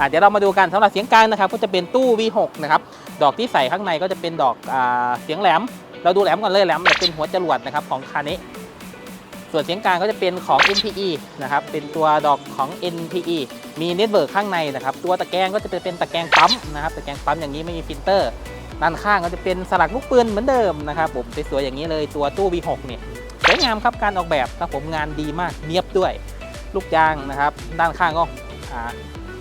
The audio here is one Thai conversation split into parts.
อะเดี๋ยวเรามาดูกันสำหรับเสียงกลางนะครับ ก็จะเป็นตู้ V6 นะครับดอกที่ใส่ข้างในก็จะเป็นดอกอาเสียงแหลม เราดูแหลมก่อนเลยแหลมเนี่ยเป็นหัวจรวดนะครับของคาเนะส่วนเสียงกลางก็จะเป็นของ NPE นะครับ เป็นตัวดอกของ NPE มีเน็ตเวิร์กข้างในนะครับ ตัวตะแกรงก็จะเป็นตะแกรงปั๊มนะครับ ตะแกรงปั๊มอย่างนี้ไม่มีฟิลเตอร์ ด้านข้างก็จะเป็นสลักลูกปืนเหมือนเดิมนะครับผม สวยๆอย่างนี้เลยตัวตู้ V6 เนี่ยสวยงามครับ การออกแบบครับผมงานดีมาก เนียบด้วย ลูกยางนะครับ ด้านข้างก็อ่า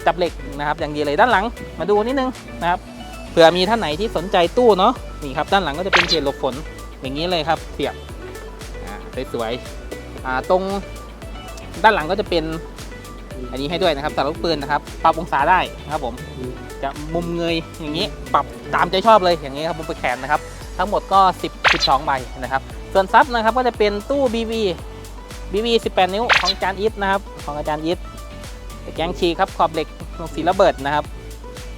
จับเหล็กนะครับ อย่างดีเลยด้านหลังมาดูนิดนึงนะครับเผื่อมีท่านไหนที่สนใจตู้เนาะนี่ครับด้านหลังก็จะเป็นเขตหลบฝนอย่างนี้เลยครับเสียบสวยๆตรงด้านหลังก็จะเป็นอันนี้ให้ด้วยนะครับสลักลูกปืนนะครับ ปรับองศาได้นะครับผมจะมุมเงยอย่างนี้ปรับตามใจชอบเลยอย่างนี้ครับมุมไปแขนนะครับ ทั้งหมดก็ 10 12ใบนะครับ ส่วนซับนะครับก็จะเป็นตู้ BB BB 18 นิ้วของอาจารย์อิทนะครับของอาจารย์อิท แกงชีครับขอบเหล็กลงสีระเบิดนะครับ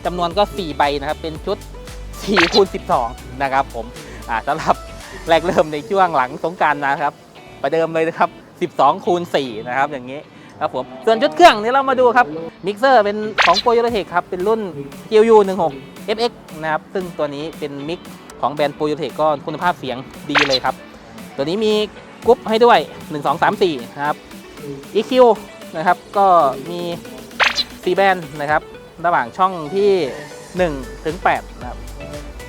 จำนวนก็ 4 ใบนะครับ เป็นชุด4คูณ12 นะครับผมสำหรับแรกเริ่มในช่วงหลังสงการนะครับ ประเดิมเลยนะครับ 12คูณ4นะครับอย่างนี้ครับผมส่วนชุดเครื่องนี้เรามาดูครับมิกเซอร์เป็นของโปรยูเทคครับ เป็นรุ่น GU 16 FX นะครับ ซึ่งตัวนี้เป็นมิกของแบรนด์โปรยูเทคก็คุณภาพเสียงดีเลยครับ ตัวนี้มีกรุ๊ปให้ด้วย 1 2 3 4 นะครับ EQ นะครับ ก็มี4แบนนะครับ ระหว่างช่องที่1ถึง8นะครับ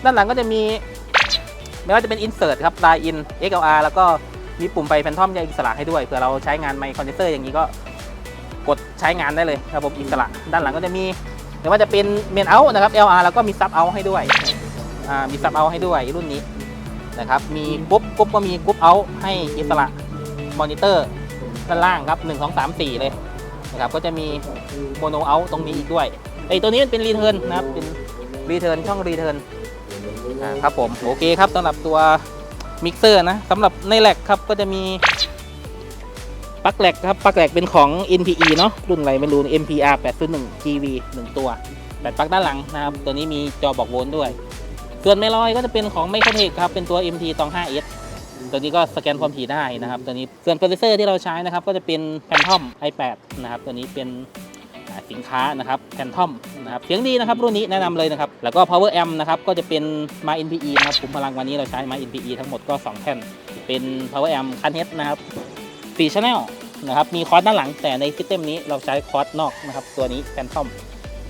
ด้านหลังก็จะมี ไม่ว่าจะเป็น Insert ครับ Line In XLR แล้วก็มีปุ่มไปแฟนทอมแยกอิสระให้ด้วยเผื่อเราใช้งานไมค์คอนเดนเซอร์อย่างนี้ก็กดใช้งานได้เลยครับผมอิสระ ด้านหลังก็จะมีไม่ว่าจะเป็นเมนเอาท์นะครับ LR แล้วก็มีซับเอาให้ด้วยมีซับเอาให้ด้วยรุ่นนี้นะครับ มีกรุ๊ปกรุ๊ปก็มีกรุ๊ปเอาให้อิสระมอนิเตอร์ ด้านล่างครับ 1 2 3 4 เลยนะครับก็จะมีโมโนเอาตรงนี้อีกด้วยไอตัวนี้มันเป็นรีเทิร์นนะครับเป็นรีเทิร์นช่องรีเทิร์นครับผมโอเคครับสำหรับตัวมิกเซอร์นะสำหรับในแลกครับก็จะมีปลั๊กแหลกครับปลั๊กแหลกเป็นของ NPE เนาะรุ่นอะไรไม่รู้ MPR 801 GV 1 ตัวแบตปลั๊กด้านหลังนะครับตัวนี้มีจอบอกโวลต์ด้วย ส่วนเมลอยก็จะเป็นของ m i c r o t e c ครับเป็นตัว MT ตัวนี้ก็สแกนความถี่ได้นะครับตัวนี้ส่วนโปรเซสเซอร์ที่เราใช้นะครับก็จะเป็น Phantom i8 นะครับตัวนี้เป็นสินค้านะครับ Phantom นะครับเสียงดีนะครับรุ่นนี้แนะนำเลยนะครับ แล้วก็ Power Amp นะครับก็จะเป็นมา NPE นะครับคุมพลังวันนี้เราใช้มา NPE ทั้งหมดก็ 2แผ่น เป็น Power Amp คันเฮดนะครับ4 Channel นะครับมีคอร์สด้านหลังแต่ในซิสเต็มนี้เราใช้คอร์สนอกนะครับตัวนี้ Phantom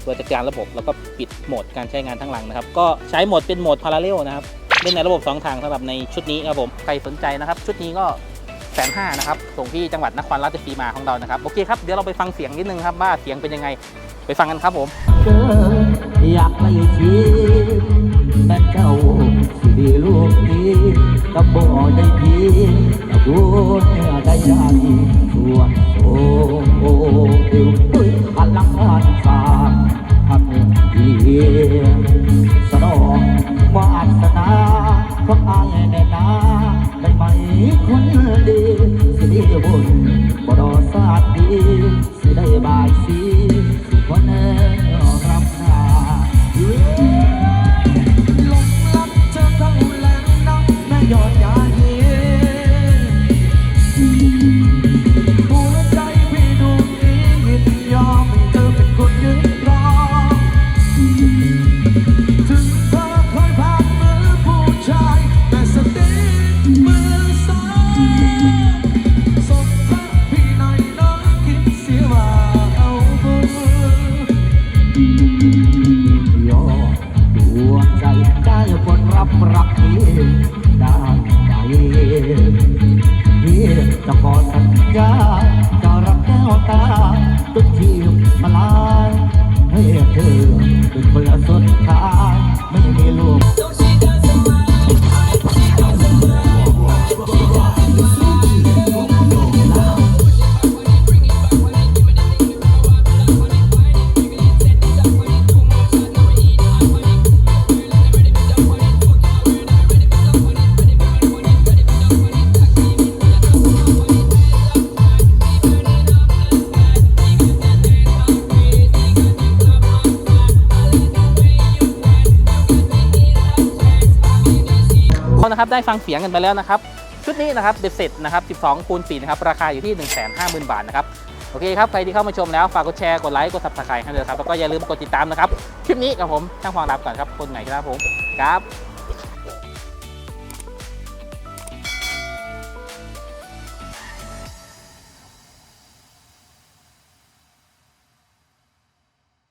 ตัวจัดการระบบแล้วก็ปิดโหมดการใช้งานทั้งหลังนะครับ ก็ใช้โหมดเป็นโหมดพาราเรลนะครับ เล่นในระบบ 2 ทางสำหรับในชุดนี้ครับผม ใครสนใจนะครับ ชุดนี้ก็แสนห้านะครับ ส่งที่จังหวัดนครราชสีมาของเรานะครับ โอเคครับ เดี๋ยวเราไปฟังเสียงนิดนึงครับว่าเสียงเป็นยังไง ไปฟังกันครับผมอยากไล่ชีแม่เจ้าสิดีลูกนี้กับบ่ได้พีกับดูเนื้อได้ใจชัวโอ้โอ้เอวเฮ้ยหันหลังหันสามหักดีส นะครับได้ฟังเสียงกันไปแล้วนะครับชุดนี้นะครับเบ็ดเสร็จนะครับ12คูณ4นะครับราคาอยู่ที่ 150,000 บาทนะครับโอเคครับใครที่เข้ามาชมแล้วฝากกดแชร์กดไลค์กด subscribe ให้ด้วยครับแล้วก็อย่าลืมกดติดตามนะครับคลิปนี้กับผมช่างฟองรับก่อนครับคนใหม่ครับผมครับ